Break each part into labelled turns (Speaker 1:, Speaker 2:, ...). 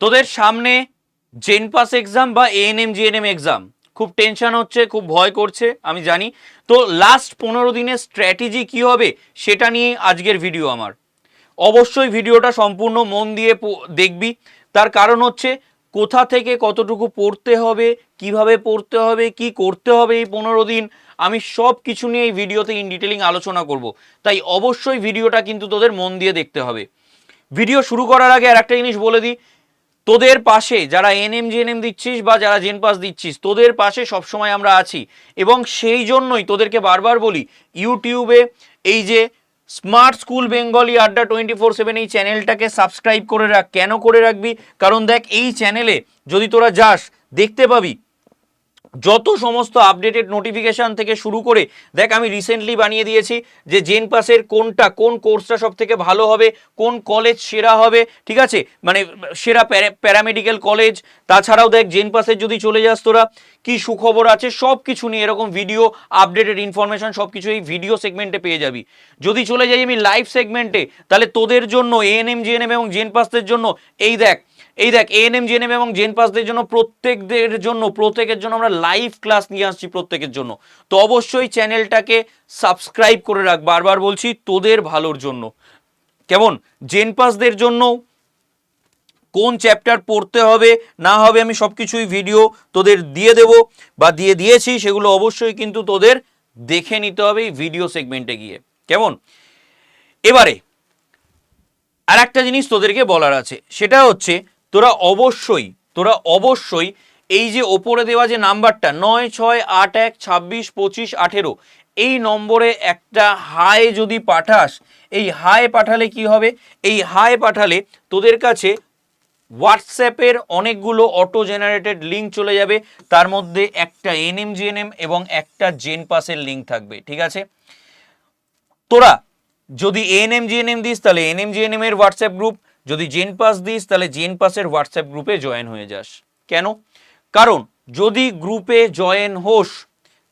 Speaker 1: তোদের সামনে gen pass exam বা এএনএম জিএনএম এক্সাম খুব টেনশন হচ্ছে, খুব ভয় করছে, আমি জানি। তো লাস্ট পনেরো দিনের স্ট্র্যাটেজি কি হবে, সেটা নিয়ে আজকের ভিডিও আমার। অবশ্যই ভিডিওটা সম্পূর্ণ মন দিয়ে দেখবি। তার কারণ হচ্ছে, কোথা থেকে কতটুকু পড়তে হবে, কীভাবে পড়তে হবে, কি করতে হবে এই পনেরো দিন, আমি সব কিছু নিয়ে এই ভিডিওতে ইন ডিটেলিং আলোচনা করব। তাই অবশ্যই ভিডিওটা কিন্তু তোদের মন দিয়ে দেখতে হবে। ভিডিও শুরু করার আগে আর একটা জিনিস বলে দিই তোদের পাশে যারা এনএম জিএনএম দিচ্ছিস বা যারা জেন পাস দিচ্ছিস, তোদের পাশে সবসময় আমরা আছি। এবং সেই জন্যই তোদেরকে বারবার বলি, ইউটিউবে এই যে smart school Bengali Adda twenty four seven এই চ্যানেলটাকে সাবস্ক্রাইব করে রাখ। কেন করে রাখবি? কারণ দেখ, এই চ্যানেলে যদি তোরা যাস, দেখতে পাবি যত সমস্ত আপডেটেড নোটিফিকেশান থেকে শুরু করে, দেখ আমি রিসেন্টলি বানিয়ে দিয়েছি যে জেন পাসের কোনটা, কোন কোর্সটা সব থেকে ভালো হবে, কোন কলেজ সেরা হবে, ঠিক আছে? মানে সেরা প্যারামেডিক্যাল কলেজ তাছাড়াও দেখ জেন পাসের যদি চলে যাস তোরা, কি সুখবর আছে? সব কিছু নিয়ে এরকম ভিডিও আপডেটেড ইনফরমেশন সব কিছু এই ভিডিও সেগমেন্টে পেয়ে যাবি। যদি চলে যাই আমি লাইভ সেগমেন্টে তাহলে তোদের জন্য এএনএম জিএনএম এবং জেন পাসদের জন্য, এই দেখ এই দেখ এএনএম জেএনএম এবং জেন পাসদের জন্য প্রত্যেকদের জন্য, প্রত্যেকের জন্য আমরা লাইভ ক্লাস নিয়ে আসছি প্রত্যেকের জন্য। তো অবশ্যই চ্যানেলটাকে সাবস্ক্রাইব করে রাখ। বারবার বলছি, তোদের ভালোর জন্য। কেমন? জেন পাসদের জন্য কোন চ্যাপ্টার পড়তে হবে, না হবে, আমি সব কিছুই ভিডিও তোদের দিয়ে দেব বা দিয়ে দিয়েছি, সেগুলো অবশ্যই কিন্তু তোদের দেখে নিতে হবে এই ভিডিও সেগমেন্টে গিয়ে। কেমন? এবারে আর একটা জিনিস তোদেরকে বলার আছে, সেটা হচ্ছে তোরা অবশ্যই তোরা অবশ্যই এই যে ওপরে দেওয়া যে নাম্বারটা, নয়, ছয়, আট, এক, ছাব্বিশ, পঁচিশ, আঠেরো, এই নম্বরে একটা হায় যদি পাঠাস, এই হায় পাঠালে কি হবে? এই হায় পাঠালে তোদের কাছে হোয়াটসঅ্যাপের অনেকগুলো অটো জেনারেটেড লিঙ্ক চলে যাবে। তার মধ্যে একটা এনএম জিএনএম এবং একটা জেন পাসের লিঙ্ক থাকবে, ঠিক আছে? তোরা যদি এএনএম জিএনএম দিস, তাহলে এনএম জিএনএম এর হোয়াটসঅ্যাপ গ্রুপ যদি জেন পাস দিস, তাহলে জেন পাসের হোয়াটসঅ্যাপ গ্রুপে জয়েন হয়ে যাস। কেন? কারণ যদি গ্রুপে জয়েন হোস,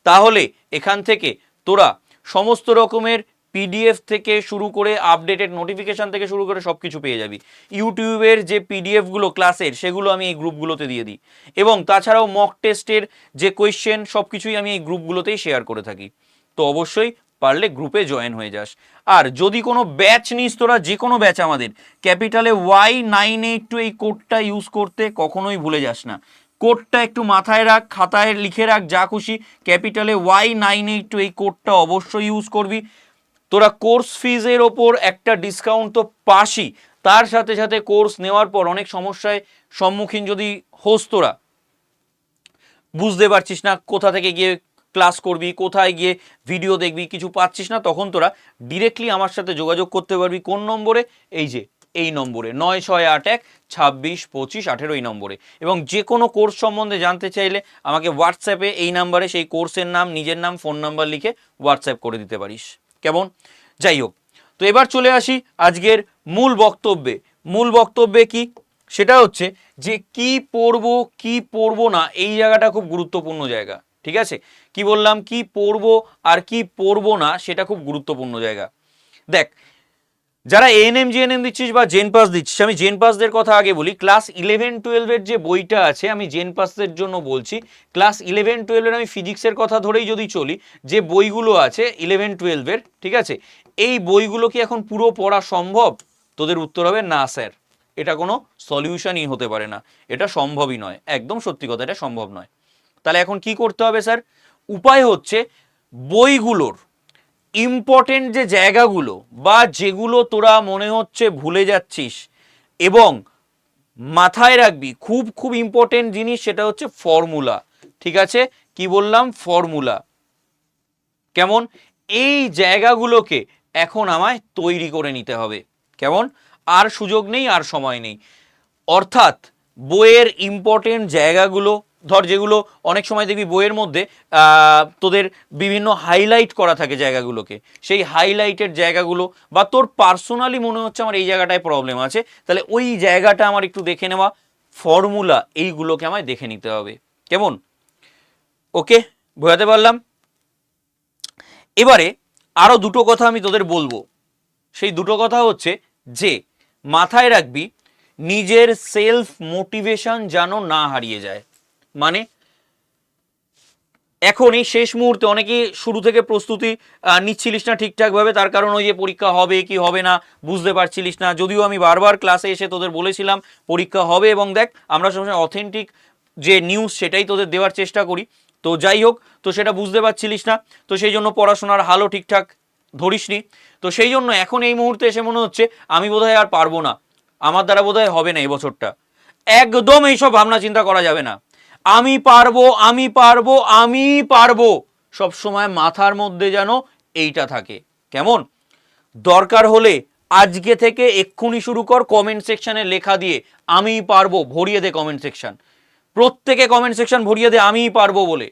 Speaker 1: তাহলে এখান থেকে তোরা সমস্ত রকমের পিডিএফ থেকে শুরু করে আপডেটেড নোটিফিকেশন থেকে শুরু করে সব কিছু পেয়ে যাবি। ইউটিউবের যে পিডিএফগুলো ক্লাসের সেগুলো আমি এই গ্রুপগুলোতে দিয়ে দিই। এবং তাছাড়াও মক টেস্টের যে কোয়েশ্চেন সব কিছুই আমি এই গ্রুপগুলোতেই শেয়ার করে থাকি। তো অবশ্যই পারলে গ্রুপে জয়েন হয়ে যাস। আর যদি কোনো ব্যাচ নিস তোরা যে কোনো ব্যাচ আমাদের ক্যাপিটালে ওয়াই নাইন এইট টু এই কোডটা ইউজ করতে কখনোই ভুলে যাস না। কোডটা একটু মাথায় রাখ, খাতায় লিখে রাখ, যা খুশি। ক্যাপিটালে ওয়াই নাইন এইট টু এই কোডটা অবশ্যই ইউজ করবি। তোরা কোর্স ফিজের ওপর একটা ডিসকাউন্ট তো পাসই। তার সাথে সাথে কোর্স নেওয়ার পর অনেক সমস্যায় সম্মুখীন যদি হোস তোরা, বুঝতে পারছিস না কোথা থেকে গিয়ে ক্লাস করবি, কোথায় গিয়ে ভিডিও দেখবি, কিছু পাচ্ছিস না, তখন তোরা ডিরেক্টলি আমার সাথে যোগাযোগ করতে পারবি কোন নম্বরে? এই যে, এই নম্বরে। নয় ছয় আট এক, ছাব্বিশ, পঁচিশ, আঠেরো এই নম্বরে। এবং যে কোনো কোর্স সম্বন্ধে জানতে চাইলে আমাকে হোয়াটসঅ্যাপে এই নাম্বারে সেই কোর্সের নাম, নিজের নাম ফোন নাম্বার লিখে হোয়াটসঅ্যাপ করে দিতে পারিস। কেমন? যাই হোক, তো এবার চলে আসি আজকের মূল বক্তব্যে। মূল বক্তব্যে কি? সেটা হচ্ছে যে, কি পড়ব কি পড়ব না, এই জায়গাটা খুব গুরুত্বপূর্ণ জায়গা। ঠিক আছে? কি বললাম? কি পড়ব আর কি পড়ব না সেটা খুব গুরুত্বপূর্ণ জায়গা। দেখ, যারা এন এএনএম জিএনএম দিচ্ছিস বা জেন পাস দিচ্ছিস, আমি জেন পাসদের কথা আগে বলি ক্লাস ইলেভেন টুয়েলভের যে বইটা আছে, আমি জেন পাসদের জন্য বলছি ক্লাস ইলেভেন টুয়েলভের আমি ফিজিক্সের কথা ধরেই যদি চলি, যে বইগুলো আছে ইলেভেন টুয়েলভের ঠিক আছে? এই বইগুলো কি এখন পুরো পড়া সম্ভব? তোদের উত্তর হবে না, স্যার। এটা কোনো সলিউশনই হতে পারে না। এটা সম্ভবই নয়। একদম সত্যি কথা, এটা সম্ভব নয়। তাহলে এখন কি করতে হবে, স্যার? উপায় হচ্ছে বইগুলোর ইম্পর্টেন্ট যে জায়গাগুলো বা যেগুলো তোরা মনে হচ্ছে ভুলে যাচ্ছিস এবং মাথায় রাখবি, খুব খুব ইম্পর্টেন্ট জিনিস সেটা হচ্ছে ফর্মুলা ঠিক আছে? কি বললাম? ফর্মুলা কেমন? এই জায়গাগুলোকে এখন আমায় তৈরি করে নিতে হবে। কেমন? আর সুযোগ নেই, আর সময় নেই। অর্থাৎ বইয়ের ইম্পর্টেন্ট জায়গাগুলো ধর যেগুলো অনেক সময় দেখবি বইয়ের মধ্যে তোদের বিভিন্ন হাইলাইট করা থাকে জায়গাগুলোকে। সেই হাইলাইটের জায়গাগুলো বা তোর পার্সোনালি মনে হচ্ছে আমার এই জায়গাটায় প্রবলেম আছে, তাহলে ওই জায়গাটা আমার একটু দেখে নেওয়া। ফর্মুলা এইগুলোকে আমায় দেখে নিতে হবে। কেমন? ওকে বোঝাতে পারলাম? এবারে আরও দুটো কথা আমি তোদের বলব। সেই দুটো কথা হচ্ছে যে, মাথায় রাখবি, নিজের সেলফ মোটিভেশন যেন না হারিয়ে যায়। মানে এখন এই শেষ মুহূর্তে অনেকেই শুরু থেকে প্রস্তুতি নিচ্ছিলিস না ঠিকঠাকভাবে, তার কারণ ওই যে পরীক্ষা হবে কি হবে না বুঝতে পারছিলিস না। যদিও আমি বারবার ক্লাসে এসে তোদের বলেছিলাম পরীক্ষা হবে এবং দেখ, আমরা সবসময় অথেন্টিক যে নিউজ সেটাই তোদের দেওয়ার চেষ্টা করি। তো যাই হোক, তো সেটা বুঝতে পারছিলিস না, তো সেই জন্য পড়াশোনার হালও ঠিকঠাক ধরিসনি। তো সেই জন্য এখন এই মুহূর্তে এসে মনে হচ্ছে আমি বোধহয় আর পারব না। আমার দ্বারা বোধহয় হবে না এই বছরটা। একদম এইসব ভাবনা চিন্তা করা যাবে না। আমি পারব আমি পারব আমি পারব। সব সময় মাথার মধ্যে যেন এইটা থাকে। কেমন? দরকার হলে আজকে থেকে এক্ষুনি শুরু কর কমেন্ট সেকশনে লেখা দিয়ে, আমি পারব, ভরিয়ে দে কমেন্ট সেকশন প্রত্যেকে কমেন্ট সেকশন ভরিয়ে দে, আমিই পারব বলে।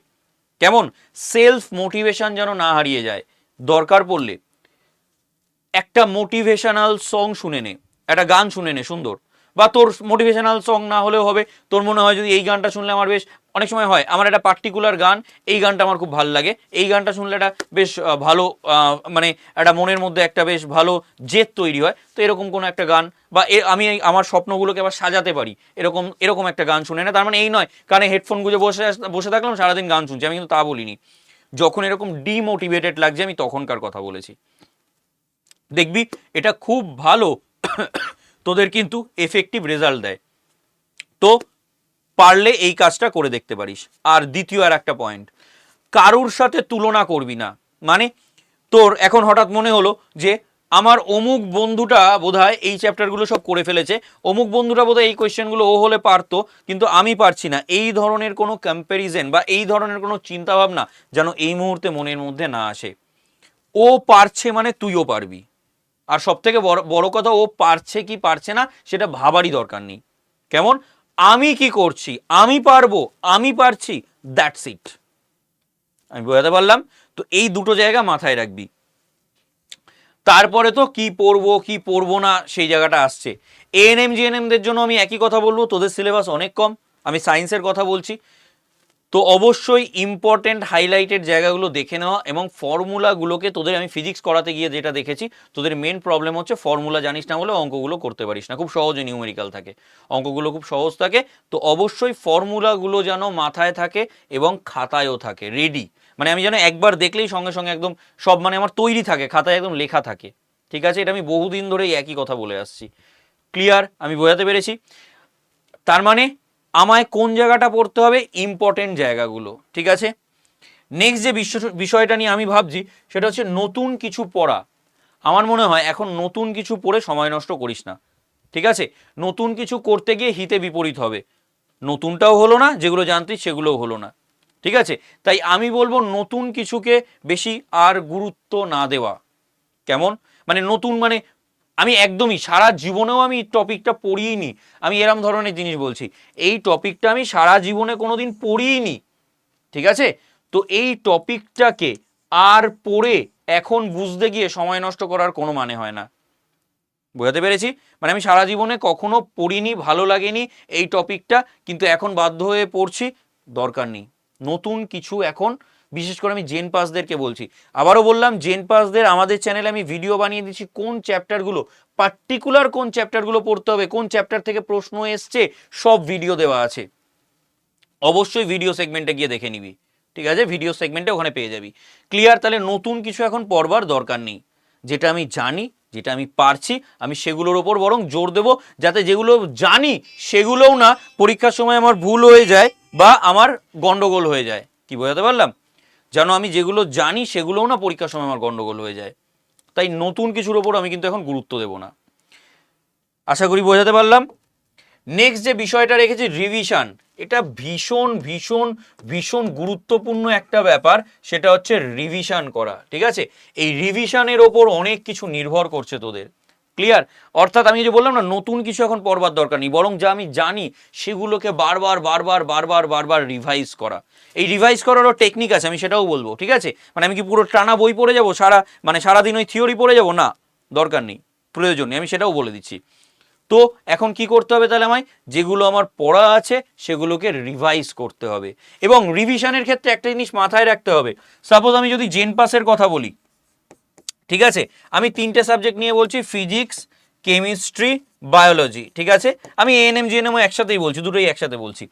Speaker 1: কেমন? সেলফ মোটিভেশন যেন না হারিয়ে যায়। দরকার পড়লে। একটা মোটিভেশনাল সং শুনে নে। একটা গান শুনে নে, সুন্দর। বা তোর মোটিভেশনাল সং না হলেও হবে। তোর মনে হয় যদি এই গানটা শুনলে আমার বেশ, অনেক সময় হয়, আমার একটা পার্টিকুলার গান, এই গানটা আমার খুব ভালো লাগে। এই গানটা শুনলে একটা বেশ ভালো মানে একটা মনের মধ্যে একটা বেশ ভালো জেদ তৈরি হয়। তো এরকম কোনো একটা গান বা এ, আমি আমার স্বপ্নগুলোকে আবার সাজাতে পারি। এরকম এরকম একটা গান শুনে না। তার মানে এই নয়, কানে হেডফোন গুঁজে বসে বসে থাকলাম, সারাদিন গান শুনছি। আমি কিন্তু তা বলিনি। যখন এরকম ডিমোটিভেটেড লাগছে, আমি তখনকার কথা বলেছি। দেখবি, এটা খুব ভালো তোদের কিন্তু এফেক্টিভ রেজাল্ট দেয়। তো পারলে এই কাজটা করে দেখতে পারিস। আর দ্বিতীয় আর একটা পয়েন্ট কারুর সাথে তুলনা করবি না। মানে তোর এখন হঠাৎ মনে হলো যে আমার অমুক বন্ধুটা বোধহয় এই চ্যাপ্টারগুলো সব করে ফেলেছে। অমুক বন্ধুটা বোধহয় এই কোয়েশ্চেনগুলো ও হলে পারতো, কিন্তু আমি পারছি না। এই ধরনের কোনো কম্প্যারিজন বা এই ধরনের কোনো চিন্তাভাবনা যেন এই মুহূর্তে মনের মধ্যে না আসে। ও পারছে মানে তুইও পারবি। আর সব থেকে বড় বড় কথা ও পারছে কি পারছে না, সেটা ভাবারই দরকার নেই। কেমন? আমি কি করছি? আমি পারব, আমি পারছি দ্যাটস ইট আমি বোঝাতে পারলাম? তো এই দুটো জায়গা মাথায় রাখবি। তারপরে তো কি পড়ব কি পড়ব না, সেই জায়গাটা আসছে। এএনএম জিএনএমদের জন্য আমি একই কথা বলব, তোদের সিলেবাস অনেক কম। আমি সায়েন্সের কথা বলছি। তো অবশ্যই ইম্পর্টেন্ট হাইলাইটেড জায়গাগুলো দেখে নেওয়া এবং ফর্মুলাগুলোকে তোদের আমি ফিজিক্স করাতে গিয়ে যেটা দেখেছি, তোদের মেন প্রবলেম হচ্ছে ফর্মুলা জানিস না বলে অঙ্কগুলো করতে পারিস না। খুব সহজে নিউমেরিক্যাল থাকে। অঙ্কগুলো খুব সহজ থাকে। তো অবশ্যই ফর্মুলাগুলো যেন মাথায় থাকে এবং খাতায়ও থাকে রেডি মানে আমি যেন একবার দেখলেই সঙ্গে সঙ্গে একদম সব মানে আমার তৈরি থাকে, খাতায় একদম লেখা থাকে। ঠিক আছে? এটা আমি বহুদিন ধরেই একই কথা বলে আসছি। ক্লিয়ার আমি বোঝাতে পেরেছি? তার মানে আমায় কোন জায়গাটা পড়তে হবে? ইম্পর্টেন্ট জায়গাগুলো, ঠিক আছে? নেক্সট যে বিশ্ব- বিষয়টা নিয়ে আমি ভাবছি, সেটা হচ্ছে নতুন কিছু পড়া। আমার মনে হয় এখন নতুন কিছু পড়ে সময় নষ্ট করিস না, ঠিক আছে? নতুন কিছু করতে গিয়ে হিতে বিপরীত হবে। নতুনটাও হলো না, যেগুলো জানতিস সেগুলোও হলো না, ঠিক আছে? তাই আমি বলব নতুন কিছুকে বেশি আর গুরুত্ব না দেওয়া। কেমন? মানে নতুন মানে আমি একদমই, সারা জীবনেও আমি টপিকটা পড়িনি আমি এরম ধরনের জিনিস বলছি। এই টপিকটা আমি সারা জীবনে কোনো কোনোদিন পড়িনি ঠিক আছে? তো এই টপিকটাকে আর পড়ে এখন বুঝতে গিয়ে সময় নষ্ট করার কোনো মানে হয় না। বোঝাতে পেরেছি? মানে আমি সারা জীবনে কখনো পড়িনি, ভালো লাগেনি এই টপিকটা, কিন্তু এখন বাধ্য হয়ে পড়ছি, দরকার নেই। নতুন কিছু এখন বিশেষ করে আমি জেন পাসদেরকে বলছি। আবারও বললাম জেন পাসদের আমাদের চ্যানেলে আমি ভিডিও বানিয়ে দিচ্ছি, কোন চ্যাপ্টারগুলো পার্টিকুলার কোন চ্যাপ্টারগুলো পড়তে হবে, কোন চ্যাপ্টার থেকে প্রশ্ন এসছে, সব ভিডিও দেওয়া আছে। অবশ্যই ভিডিও সেগমেন্টে গিয়ে দেখে নিবি। ঠিক আছে? ভিডিও সেগমেন্টে ওখানে পেয়ে যাবি। ক্লিয়ার তাহলে নতুন কিছু এখন পড়বার দরকার নেই। যেটা আমি জানি, যেটা আমি পারছি, আমি সেগুলোর ওপর বরং জোর দেব, যাতে যেগুলো জানি, সেগুলোও না পরীক্ষার সময় আমার ভুল হয়ে যায় বা আমার গন্ডগোল হয়ে যায়। কি বোঝাতে পারলাম? যেন আমি যেগুলো জানি সেগুলোও না পরীক্ষার সময় আমার গন্ডগোল হয়ে যায়। তাই নতুন কিছুর ওপর আমি কিন্তু এখন গুরুত্ব দেব না। আশা করি বোঝাতে পারলাম। নেক্সট যে বিষয়টা রেখেছি রিভিশন এটা ভীষণ ভীষণ ভীষণ গুরুত্বপূর্ণ একটা ব্যাপার। সেটা হচ্ছে রিভিশন করা, ঠিক আছে? এই রিভিশনের ওপর অনেক কিছু নির্ভর করছে তোদের। ক্লিয়ার অর্থাৎ আমি যে বললাম না, নতুন কিছু এখন পড়বার দরকার নেই, বরং যা আমি জানি সেগুলোকে বারবার বারবার বারবার বারবার রিভাইজ করা। এই রিভাইজ করারও টেকনিক আছে, আমি সেটাও বলব, ঠিক আছে? মানে আমি কি পুরো টানা বই পড়ে যাব, সারা মানে সারাদিন ওই থিওরি পড়ে যাব? না, দরকার নেই, প্রয়োজন নেই, আমি সেটাও বলে দিচ্ছি। তো এখন কি করতে হবে তাহলে আমায়? যেগুলো আমার পড়া আছে, সেগুলোকে রিভাইজ করতে হবে। এবং রিভিশনের ক্ষেত্রে একটা জিনিস মাথায় রাখতে হবে। সাপোজ আমি যদি জেন পাসের কথা বলি ঠিক আছে? আমি তিনটে সাবজেক্ট নিয়ে বলছি ফিজিক্স কেমিস্ট্রি বায়োলজি ঠিক আছে? আমি এএনএম জিএনএম একসাথেই বলছি, দুটোই একসাথে বলছি।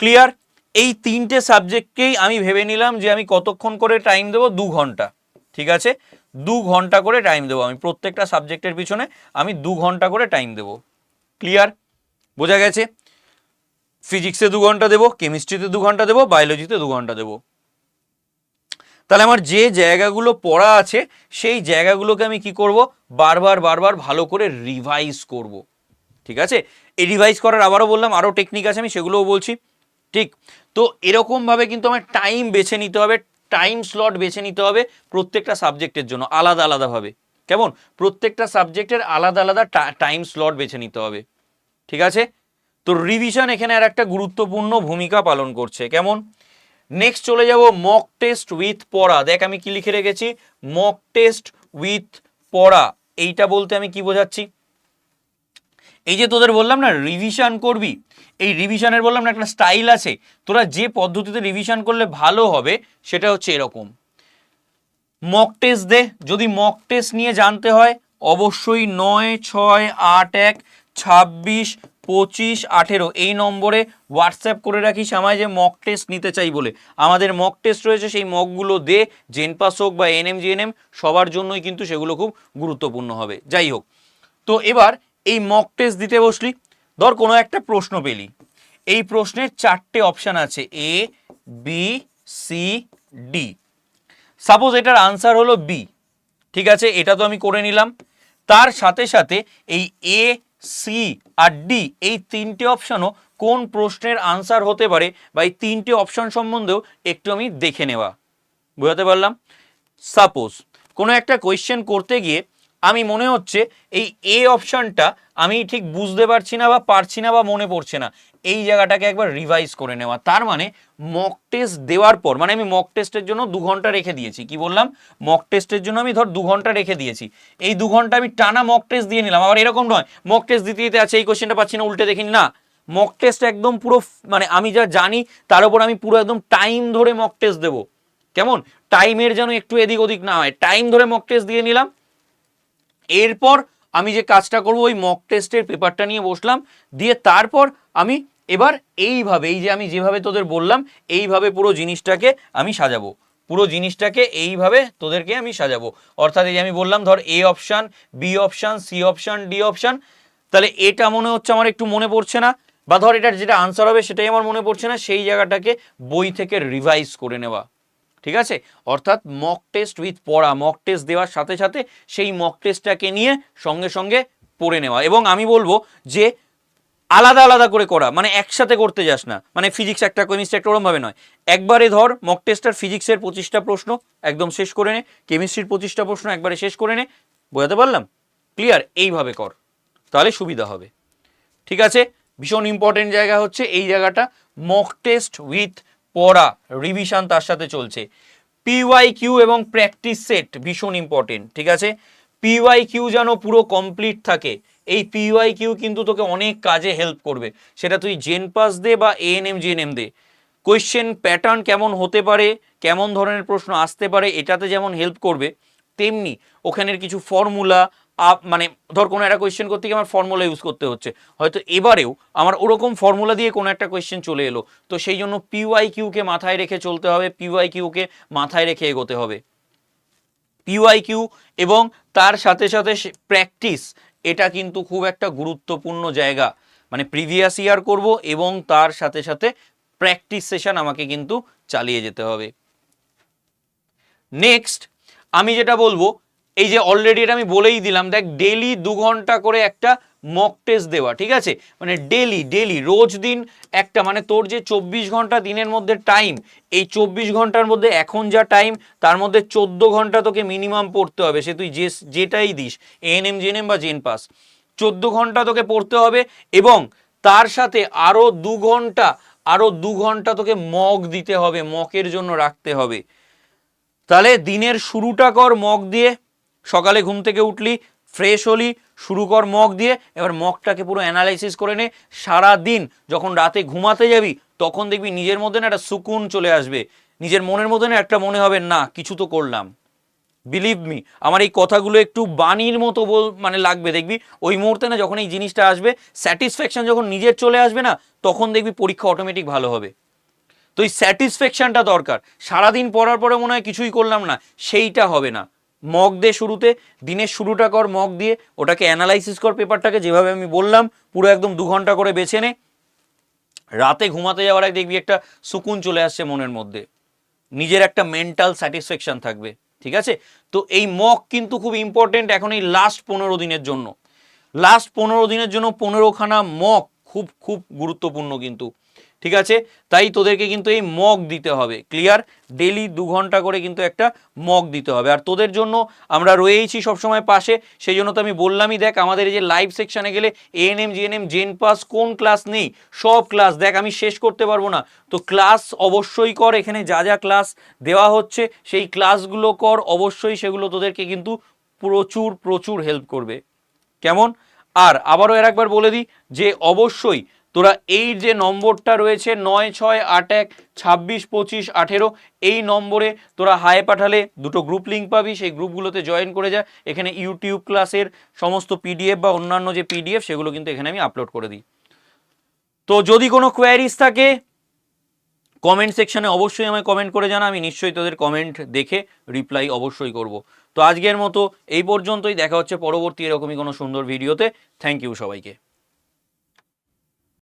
Speaker 1: ক্লিয়ার এই তিনটে সাবজেক্টকেই আমি ভেবে নিলাম যে আমি কতক্ষণ করে টাইম দেবো? দু ঘণ্টা, ঠিক আছে? দু ঘণ্টা করে টাইম দেবো আমি, প্রত্যেকটা সাবজেক্টের পিছনে আমি দু ঘণ্টা করে টাইম দেবো। ক্লিয়ার বোঝা গেছে? ফিজিক্সে দু ঘণ্টা দেবো কেমিস্ট্রিতে দু ঘণ্টা দেবো বায়োলজিতে দু ঘণ্টা দেবো। তাহলে আমার যে জায়গাগুলো পড়া আছে, সেই জায়গাগুলোকে আমি কি করব? বারবার বারবার ভালো করে রিভাইজ করব। ঠিক আছে? এই রিভাইজ করার আবারও বললাম, আরও টেকনিক আছে, আমি সেগুলোও বলছি। ঠিক? তো এরকমভাবে কিন্তু আমার টাইম বেছে নিতে হবে টাইম স্লট বেছে নিতে হবে প্রত্যেকটা সাবজেক্টের জন্য, আলাদা আলাদাভাবে কেমন? প্রত্যেকটা সাবজেক্টের আলাদা আলাদা টাইম স্লট বেছে নিতে হবে। ঠিক আছে? তো রিভিশন এখানে আর একটা গুরুত্বপূর্ণ ভূমিকা পালন করছে। কেমন? নেক্সট চলে যাব মক টেস্ট উইথ পড়া। দেখ আমি কি লিখে রেখেছি? মক টেস্ট উইথ পড়া। এইটা বলতে আমি কি বোঝাচ্ছি? এই যে তোদের বললাম না রিভিশন করবি। এই রিভিশনের বললাম না, একটা স্টাইল আছে। তোরা যে পদ্ধতিতে রিভিশন করলে ভালো হবে, সেটা হচ্ছে এরকম। মক টেস্ট দে। যদি মক টেস্ট নিয়ে জানতে হয়, অবশ্যই নয়, ছয়, আট, এক, ছাব্বিশ পঁচিশ, আঠেরো, এই নম্বরে হোয়াটসঅ্যাপ করে রাখিস আমায় যে মক টেস্ট নিতে চাই বলে। আমাদের মক টেস্ট রয়েছে, সেই মকগুলো দে জেনপাস হোক বা এনএম জিএনএম সবার জন্যই কিন্তু সেগুলো খুব গুরুত্বপূর্ণ হবে। যাই হোক, তো এবার এই মক টেস্ট দিতে বসলি। ধর কোনো একটা প্রশ্ন পেলি। এই প্রশ্নের চারটে অপশান আছে A B C D suppose এটার আনসার হলো বি ঠিক আছে? এটা তো আমি করে নিলাম। তার সাথে সাথে এই এ সি আর ডি এই তিনটে অপশনও কোন প্রশ্নের আনসার হতে পারে বা এই তিনটে অপশন সম্বন্ধেও একটু আমি দেখে নেওয়া। বোঝাতে পারলাম? সাপোজ কোনো একটা কোয়েশ্চেন করতে গিয়ে আমি মনে হচ্ছে এই এ অপশানটা আমি ঠিক বুঝতে পারছি না বা পারছি না বা মনে পড়ছে না। এই জায়গাটাকে একবার রিভাইজ করে নেওয়া। তার মানে মক টেস্ট দেওয়ার পর মানে আমি মক টেস্টের জন্য দু ঘণ্টা রেখে দিয়েছি। কি বললাম? মক টেস্টের জন্য আমি ধর দু ঘণ্টা রেখে দিয়েছি। এই দু ঘণ্টা আমি টানা মক টেস্ট দিয়ে নিলাম। আবার এরকম নয় মক টেস্ট দিতে দিতে আছে, এই কোশ্চেনটা পাচ্ছি না, উল্টে দেখিনি। না মক টেস্ট একদম পুরো মানে আমি যা জানি, তার উপর আমি পুরো একদম টাইম ধরে মক টেস্ট দেবো। কেমন? টাইমের যেন একটু এদিক ওদিক না হয়। টাইম ধরে মক টেস্ট দিয়ে নিলাম। এরপর আমি যে কাজটা করব, ওই মক টেস্টের পেপারটা নিয়ে বসলাম। দিয়ে তারপর আমি এবার এইভাবে, এই যে আমি যেভাবে তোদের বললাম, এইভাবে পুরো জিনিসটাকে আমি সাজাবো। পুরো জিনিসটাকে এইভাবে তোদেরকে আমি সাজাবো। অর্থাৎ এই যে আমি বললাম, ধর A option B option C option D option তাহলে এটা মনে হচ্ছে আমার একটু মনে পড়ছে না, বা ধর এটার যেটা আনসার হবে সেটাই আমার মনে পড়ছে না, সেই জায়গাটাকে বই থেকে রিভাইজ করে নেওয়া। ঠিক আছে? অর্থাৎ মক টেস্ট উইথ পড়া মক টেস্ট দেওয়ার সাথে সাথে সেই মক টেস্টটাকে নিয়ে সঙ্গে সঙ্গে পড়ে নেওয়া। এবং আমি বলব যে আলাদা আলাদা করে করা মানে একসাথে করতে যাস না। মানে ফিজিক্স একটা কেমিস্ট্রি একটা ওরমভাবে নয়। একবারে ধর মক টেস্টার ফিজিক্সের পঁচিশটা প্রশ্ন, একদম শেষ করে নে। কেমিস্ট্রির পঁচিশটা প্রশ্ন একবারে শেষ করে নে। বোঝাতে পারলাম? ক্লিয়ার এইভাবে কর। তাহলে সুবিধা হবে। ঠিক আছে? ভীষণ ইম্পর্টেন্ট জায়গা হচ্ছে এই জায়গাটা। মক টেস্ট উইথ পড়া রিভিশন তার সাথে চলছে। পিওয়াই কিউ এবং প্র্যাকটিস সেট ভীষণ ইম্পর্টেন্ট ঠিক আছে? পিওয়াই কিউ যেন পুরো কমপ্লিট থাকে। এই পিওয়াই কিউ কিন্তু তোকে অনেক কাজে হেল্প করবে। সেটা তুই জেন পাস দে বা এএনএম জিএনএম দে। কোয়েশ্চেন প্যাটার্ন কেমন হতে পারে, কেমন ধরনের প্রশ্ন আসতে পারে, এটাতে যেমন হেল্প করবে, তেমনি ওখানের কিছু ফর্মুলা আপ মানে ধর কোনো একটা কোয়েশ্চেন করতে গিয়ে আমার ফর্মুলা ইউজ করতে হচ্ছে। হয়তো এবারেও আমার ওরকম ফর্মুলা দিয়ে কোনো একটা কোয়েশ্চেন চলে এলো। তো সেই জন্য পিওয়াই কিউকে মাথায় রেখে চলতে হবে পিওয়াই কিউকে মাথায় রেখে এগোতে হবে। পিওয়াই কিউ এবং তার সাথে সাথে প্র্যাকটিস এটা কিন্তু খুব একটা গুরুত্বপূর্ণ জায়গা। মানে প্রিভিয়াস ইয়ার করব এবং তার সাথে সাথে প্র্যাকটিস সেশন আমাকে কিন্তু চালিয়ে যেতে হবে। নেক্সট আমি যেটা বলব, এই যে অলরেডি এটা আমি বলেই দিলাম, দেখ ডেলি দু ঘণ্টা করে একটা মক টেস্ট দেওয়া, ঠিক আছে? মানে ডেলি ডেলি রোজ দিন একটা মানে তোর যে চব্বিশ ঘণ্টা দিনের মধ্যে টাইম এই চব্বিশ ঘণ্টার মধ্যে এখন যা টাইম তার মধ্যে চোদ্দ ঘণ্টা তোকে মিনিমাম পড়তে হবে। সে তুই যে যেটাই দিস এএনএম জেএনএম বা জেন পাস চোদ্দ ঘণ্টা তোকে পড়তে হবে এবং তার সাথে আরও দু ঘণ্টা আরও দু ঘণ্টা তোকে মগ দিতে হবে মকের জন্য রাখতে হবে। তাহলে দিনের শুরুটা কর মগ দিয়ে, সকালে ঘুম থেকে উঠলি ফ্রেশ হলি, শুরু কর মগ দিয়ে, এবার মগটাকে পুরো অ্যানালাইসিস করে নে। সারা দিন যখন রাতে ঘুমাতে যাবি, তখন দেখবি নিজের মধ্যে না একটা সুকুন চলে আসবে। নিজের মনের মধ্যে না একটা মনে হবে, না, কিছু তো করলাম। বিলিভ মি আমার এই কথাগুলো একটু বাণীর মতো বল মানে লাগবে। দেখবি, ওই মুহূর্তে না যখন এই জিনিসটা আসবে স্যাটিসফ্যাকশন যখন নিজের চলে আসবে না, তখন দেখবি পরীক্ষা অটোমেটিক ভালো হবে। তো এই স্যাটিসফ্যাকশানটা দরকার। সারাদিন পড়ার পরে মনে হয় কিছুই করলাম না, সেইটা হবে না। মগ দে শুরুতে, দিনের শুরুটা কর মগ দিয়ে, ওটাকে অ্যানালাইসিস কর পেপারটাকে যেভাবে আমি বললাম, পুরো একদম দু ঘণ্টা করে বেছে নে। রাতে ঘুমাতে যাওয়ার আগে দেখবি একটা সুকুন চলে আসছে মনের মধ্যে। নিজের একটা মেন্টাল স্যাটিসফ্যাকশন থাকবে, ঠিক আছে? তো এই মক কিন্তু খুব ইম্পর্টেন্ট এখন এই লাস্ট পনেরো দিনের জন্য। লাস্ট পনেরো দিনের জন্য পনেরোখানা মক খুব খুব গুরুত্বপূর্ণ কিন্তু। ঠিক আছে? তাই তোদেরকে কিন্তু এই মগ দিতে হবে। ক্লিয়ার ডেলি দু ঘণ্টা করে কিন্তু একটা মগ দিতে হবে। আর তোদের জন্য আমরা রয়েইছি সবসময় পাশে। সেই জন্য তো আমি বললামই, দেখ, আমাদের এই যে লাইভ সেকশানে গেলে এএনএম জিএনএম জেন পাস কোন ক্লাস নেই? সব ক্লাস দেখ, আমি শেষ করতে পারব না। তো ক্লাস অবশ্যই কর, এখানে যা যা ক্লাস দেওয়া হচ্ছে, সেই ক্লাসগুলো কর। অবশ্যই সেগুলো তোদেরকে কিন্তু প্রচুর প্রচুর হেল্প করবে। কেমন? আর আবারও এর একবার বলে দিই যে অবশ্যই তোরা এই যে নম্বরটা রয়েছে নয় ছয় আট এক ছাব্বিশ পঁচিশ আঠেরো, এই নম্বরে তোরা হায় পাঠালে দুটো গ্রুপ লিঙ্ক পাবি, সেই গ্রুপগুলোতে জয়েন করে যা। এখানে ইউটিউব ক্লাসের সমস্ত পিডিএফ বা অন্যান্য যে পিডিএফ সেগুলো কিন্তু এখানে আমি আপলোড করে দিই। তো যদি কোনো কোয়ারিজ থাকে কমেন্ট সেকশানে অবশ্যই আমায় কমেন্ট করে জানা, আমি নিশ্চয়ই তোদের কমেন্ট দেখে রিপ্লাই অবশ্যই করব। তো আজকের মতো এই পর্যন্তই, দেখা হচ্ছে পরবর্তী এরকমই কোনো সুন্দর ভিডিওতে থ্যাংক ইউ সবাইকে।